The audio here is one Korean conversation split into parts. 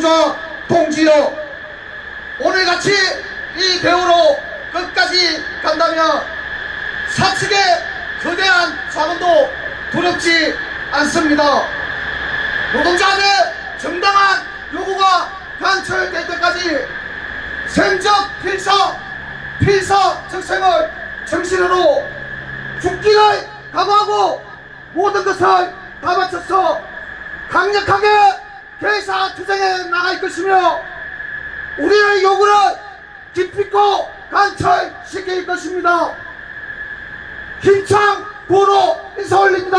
노동조 동지여 오늘같이 이 대우로 끝까지 간다면 사측의 거대한 자문도 두렵지 않습니다. 노동자의 정당한 요구가 관철될 때까지 생적 필서 필서 적생을 정신으로 죽기를 각오하고 모든 것을 다 바쳐서 강력하게 개사 투쟁에 나갈 것이며 우리의 요구를 기필코 관철시킬 것입니다. 힘창 구로 인사 올립니다.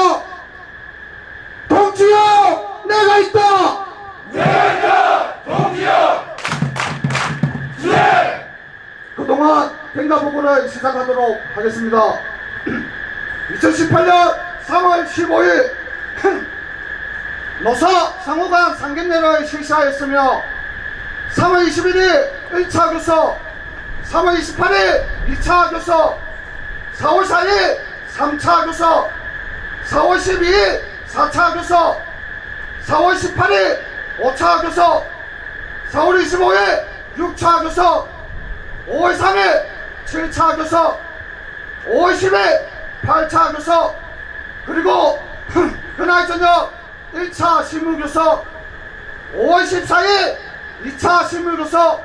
동지여 내가 있다. 그동안 행가보고를 시작하도록 하겠습니다. 2018년 3월 15일 노사 상호간 상견례를 실시하였으며 3월 21일 1차 교서 3월 28일 2차 교서 4월 4일 3차 교서 4월 12일 4차 교서 4월 18일 5차 교서 4월 25일 6차 교서 5월 3일 7차 교서 5월 10일 8차 교서. 그리고 그날 저녁 1차 실무교서 5월 14일 2차 실무교서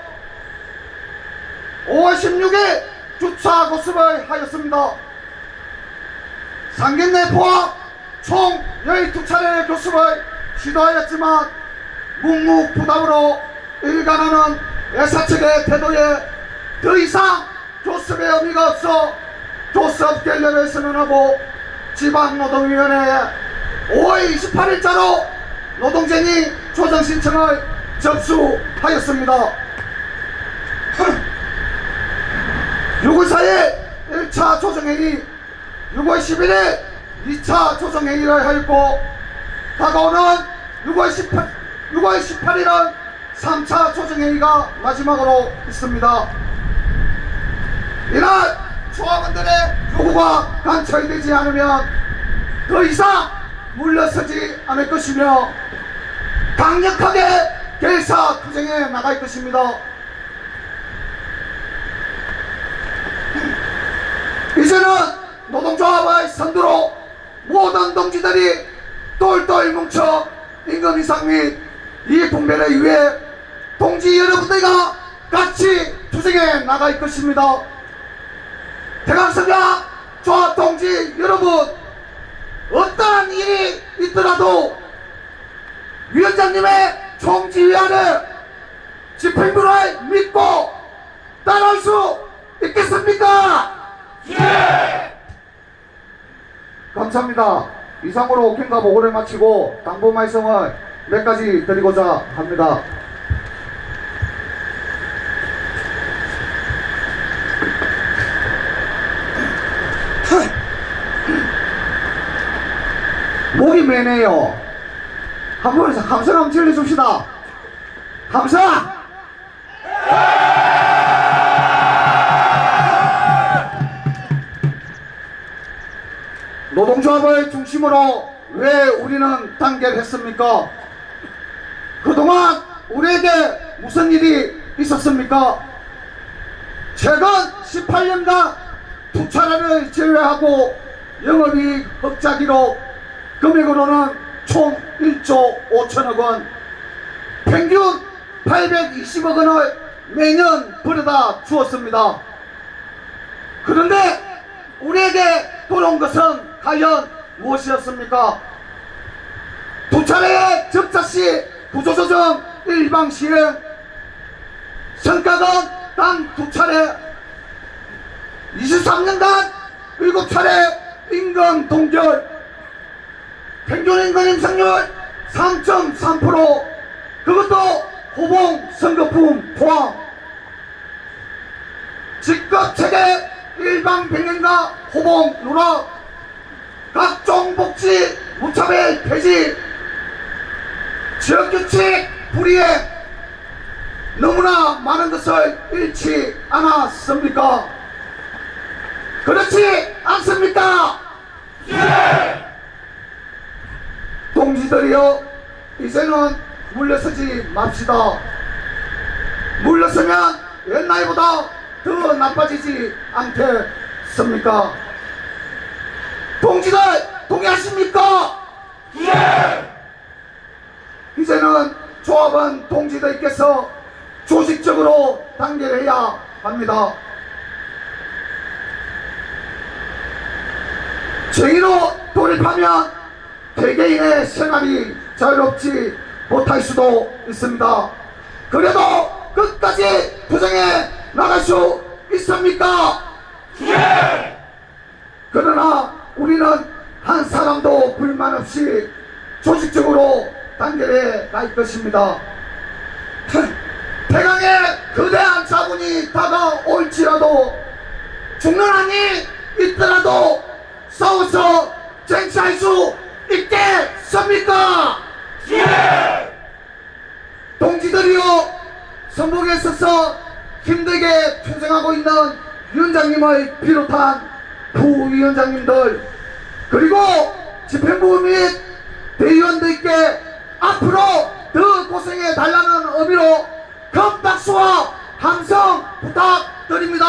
5월 16일 주차 고습을 하였습니다. 상견례 포함 총 12차례의 교습을 시도하였지만 묵묵부답으로 일관하는 애사 측의 태도에 더 이상 교섭의 의미가 없어 교섭 결렬을 선언하고 지방노동위원회에 5월 28일자로 노동쟁이 조정 신청을 접수하였습니다. 6월 4일 1차 조정회의, 6월 11일 2차 조정회의를 하였고 다가오는 6월 18, 6월 18일은 3차 조정회의가 마지막으로 있습니다. 이날 조합원들의 요구가 관철되지 않으면 더 이상 물러서지 않을 것이며 강력하게 결사 투쟁에 나갈 것입니다. 이제는 노동조합의 선두로 모든 동지들이 똘똘 뭉쳐 임금 인상 및 이익 분배를 위해 동지 여러분들과 같이 투쟁에 나갈 것입니다. 대강성야 조합 동지 여러분 어떠한 일이 있더라도 위원장님의 총지휘하에 집행부를 믿고 따라올 수 있겠습니까? 감사합니다. 이상으로 오캔과 보고를 마치고 당부 말씀을 몇 가지 드리고자 합니다. 목이 매네요. 한번 감사 한번 질러줍시다. 감사! 노동조합을 중심으로 왜 우리는 단결했습니까? 그동안 우리에게 무슨 일이 있었습니까? 최근 18년간 두 차례를 제외하고 영업이익 흑자기로 금액으로는 총 1조 5천억 원, 평균 820억 원을 매년 벌어다 주었습니다. 그런데 우리에게 돌아온 것은 과연 무엇이었습니까? 두 차례의 적자시 구조조정 일방 시행, 성과금 단 두 차례, 23년간 일곱 차례 임금 동결, 평균 임금 인상률 3.3% 그것도 호봉 선거품 포함. 직급체계 일방 백년과 호봉 누락 각종 복지 무차별 폐지. 지역규칙 불이행 너무나 많은 것을 잃지 않았습니까? 그렇지 않습니까? 동지들이여 이제는 물러서지 맙시다. 물러서면 옛날보다 더 나빠지지 않겠습니까? 동지들 동의하십니까? 예! 이제는 조합원 동지들께서 조직적으로 단결해야 합니다. 정의로 돌입하면 개개인의 생활이 자유롭지 못할 수도 있습니다. 그래도 끝까지 부정해 나갈 수 있습니까? 예! 그러나 우리는 한 사람도 불만 없이 조직적으로 단결해 갈 것입니다. 대강의 거대한 자본이 다가올지라도 죽는 한이 있더라도 싸워서 쟁취할 수 있겠습니까? 예! 동지들이요 선봉에 서서 힘들게 투쟁하고 있는 위원장님을 비롯한 부위원장님들 그리고 집행부 및 대의원들께 앞으로 더 고생해 달라는 의미로 큰 박수와 함성 부탁드립니다.